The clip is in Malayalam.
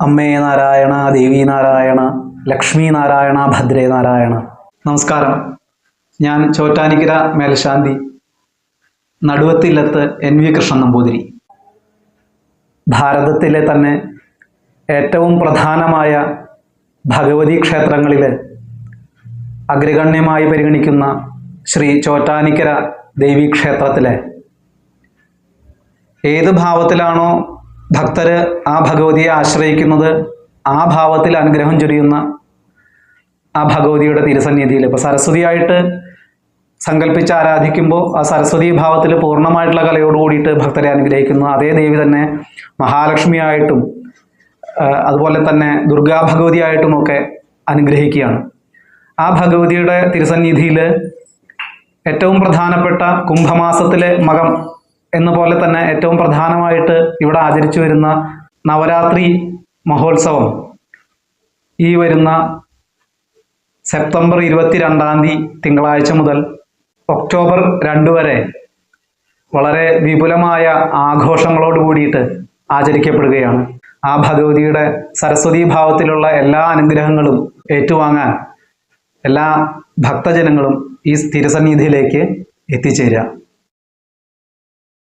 അമ്മേ നാരായണ ദേവി നാരായണ ലക്ഷ്മി നാരായണ ഭദ്രേ നാരായണ. നമസ്കാരം. ഞാൻ ചോറ്റാനിക്കര മേൽശാന്തി നടുവത്തില്ലത്ത് എൻ വി കൃഷ്ണൻ നമ്പൂതിരി. ഭാരതത്തിലെ തന്നെ ഏറ്റവും പ്രധാനമായ ഭഗവതി ക്ഷേത്രങ്ങളിൽ അഗ്രഗണ്യമായി പരിഗണിക്കുന്ന ശ്രീ ചോറ്റാനിക്കര ദേവീക്ഷേത്രത്തിലെ ഏത് ഭാവത്തിലാണോ ഭക്തർ ആ ഭഗവതിയെ ആശ്രയിക്കുന്നത് ആ ഭാവത്തിൽ അനുഗ്രഹം ചൊരിയുന്ന ആ ഭഗവതിയുടെ തിരുസന്നിധിയിൽ. ഇപ്പോൾ സരസ്വതിയായിട്ട് സങ്കല്പിച്ച് ആരാധിക്കുമ്പോൾ ആ സരസ്വതി ഭാവത്തിൽ പൂർണമായിട്ടുള്ള കലയോട് കൂടിയിട്ട് ഭക്തരെ അനുഗ്രഹിക്കുന്നു. അതേ ദേവി തന്നെ മഹാലക്ഷ്മിയായിട്ടും അതുപോലെ തന്നെ ദുർഗാ ഭഗവതിയായിട്ടുമൊക്കെ അനുഗ്രഹിക്കുകയാണ്. ആ ഭഗവതിയുടെ തിരുസന്നിധിയിൽ ഏറ്റവും പ്രധാനപ്പെട്ട കുംഭമാസത്തിലെ മകം എന്ന പോലെ തന്നെ ഏറ്റവും പ്രധാനമായിട്ട് ഇവിടെ ആചരിച്ചു വരുന്ന നവരാത്രി മഹോത്സവം. ഈ വരുന്ന സെപ്റ്റംബർ ഇരുപത്തിരണ്ടാം തീയതി തിങ്കളാഴ്ച മുതൽ ഒക്ടോബർ രണ്ട് വരെ വളരെ വിപുലമായ ആഘോഷങ്ങളോട് കൂടിയിട്ട് ആചരിക്കപ്പെടുകയാണ്. ആ ഭഗവതിയുടെ സരസ്വതി ഭാവത്തിലുള്ള എല്ലാ അനുഗ്രഹങ്ങളും ഏറ്റുവാങ്ങാൻ എല്ലാ ഭക്തജനങ്ങളും ഈ തിരുസന്നിധിയിലേക്ക് എത്തിച്ചേരുക.